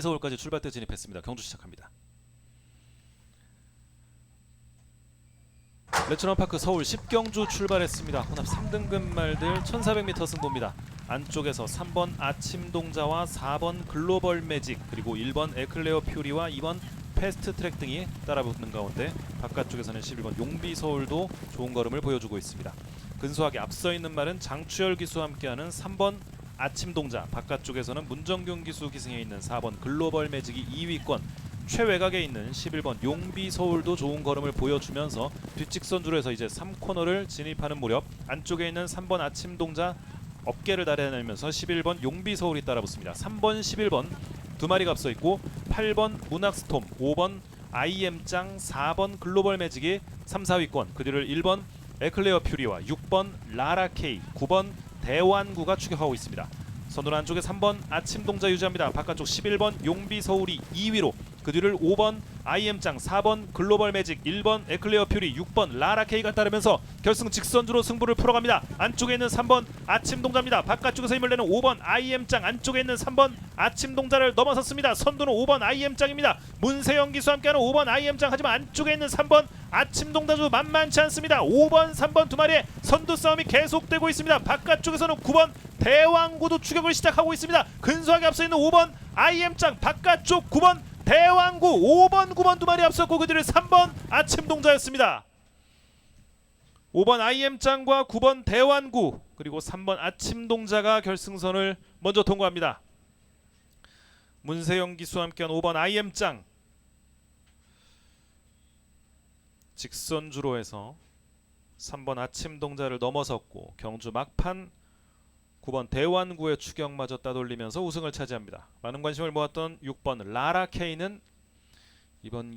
서울까지 출발대 진입했습니다. 경주 시작합니다. 레츠넌파크 서울 10경주 출발했습니다. 혼합 3등급 말들 1400m 승부입니다. 안쪽에서 3번 아침동자와 4번 글로벌 매직 그리고 1번 에클레어 퓨리와 2번 패스트 트랙 등이 따라붙는 가운데 바깥쪽에서는 11번 용비 서울도 좋은 걸음을 보여주고 있습니다. 근소하게 앞서 있는 말은 장추열 기수와 함께하는 3번 아침 동자 바깥쪽에서는 문정균 기수 기승에 있는 4번 글로벌 매직이 2위권 최외곽에 있는 11번 용비 서울도 좋은 걸음을 보여주면서 뒷직선 줄에서 이제 3코너를 진입하는 무렵 안쪽에 있는 3번 아침 동자 어깨를 나래내면서 11번 용비 서울이 따라붙습니다. 3번 11번 두 마리가 앞서 있고 8번 문학스톰 5번 IM짱 4번 글로벌 매직이 3, 4위권 그 뒤를 1번 에클레어 퓨리와 6번 라라 K 9번 대완구가 추격하고 있습니다. 선두는 안쪽에 3번 아침 동자 유지합니다. 바깥쪽 11번 용비 서울이 2위로 그 뒤를 5번 IM짱 4번 글로벌 매직 1번 에클레어 퓨리 6번 라라 K가 따르면서 결승 직선주로 승부를 풀어갑니다. 안쪽에 있는 3번 아침 동자입니다. 바깥쪽에서 힘을 내는 5번 IM짱 안쪽에 있는 3번 아침 동자를 넘어섰습니다. 선두는 5번 IM짱입니다. 문세영 기수와 함께하는 5번 IM짱 하지만 안쪽에 있는 3번 아침 동자주 만만치 않습니다. 5번 3번 두 마리의 선두 싸움이 계속되고 있습니다. 바깥쪽에서는 9번 대왕구도 추격을 시작하고 있습니다. 근소하게 앞서 있는 5번 IM짱 바깥쪽 9번 대왕구 5번 9번 두 마리 앞섰고 그들의 3번 아침 동자였습니다. 5번 IM짱과 9번 대왕구 그리고 3번 아침 동자가 결승선을 먼저 통과합니다. 문세영 기수와 함께한 5번 IM짱 직선주로 해서 3번 아침 동자를 넘어섰고 경주 막판 9번 대완구의 추격마저 따돌리면서 우승을 차지합니다. 많은 관심을 모았던 6번 라라 K는 이번 경우